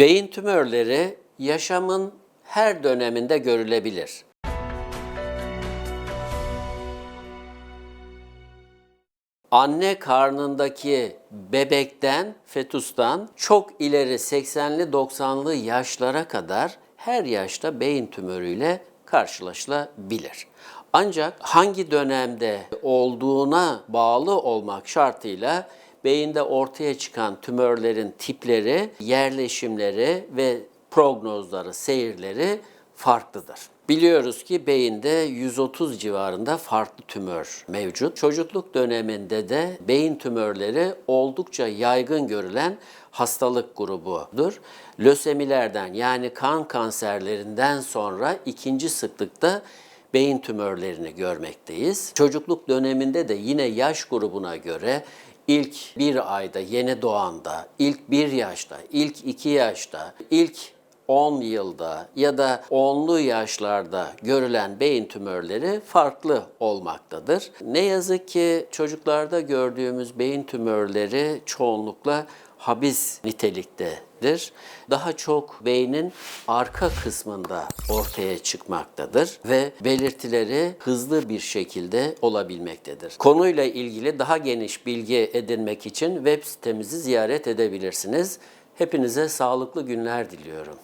Beyin tümörleri yaşamın her döneminde görülebilir. Anne karnındaki bebekten, fetustan çok ileri 80'li 90'lı yaşlara kadar her yaşta beyin tümörüyle karşılaşılabilir. Ancak hangi dönemde olduğuna bağlı olmak şartıyla beyinde ortaya çıkan tümörlerin tipleri, yerleşimleri ve prognozları, seyirleri farklıdır. Biliyoruz ki beyinde 130 civarında farklı tümör mevcut. Çocukluk döneminde de beyin tümörleri oldukça yaygın görülen hastalık grubudur. Lösemilerden yani kan kanserlerinden sonra ikinci sıklıkta beyin tümörlerini görmekteyiz. Çocukluk döneminde de yine yaş grubuna göre ilk bir ayda yeni doğanda, ilk bir yaşta, ilk iki yaşta, ilk 10 yılda ya da 10'lu yaşlarda görülen beyin tümörleri farklı olmaktadır. Ne yazık ki çocuklarda gördüğümüz beyin tümörleri çoğunlukla habis niteliktedir. Daha çok beynin arka kısmında ortaya çıkmaktadır ve belirtileri hızlı bir şekilde olabilmektedir. Konuyla ilgili daha geniş bilgi edinmek için web sitemizi ziyaret edebilirsiniz. Hepinize sağlıklı günler diliyorum.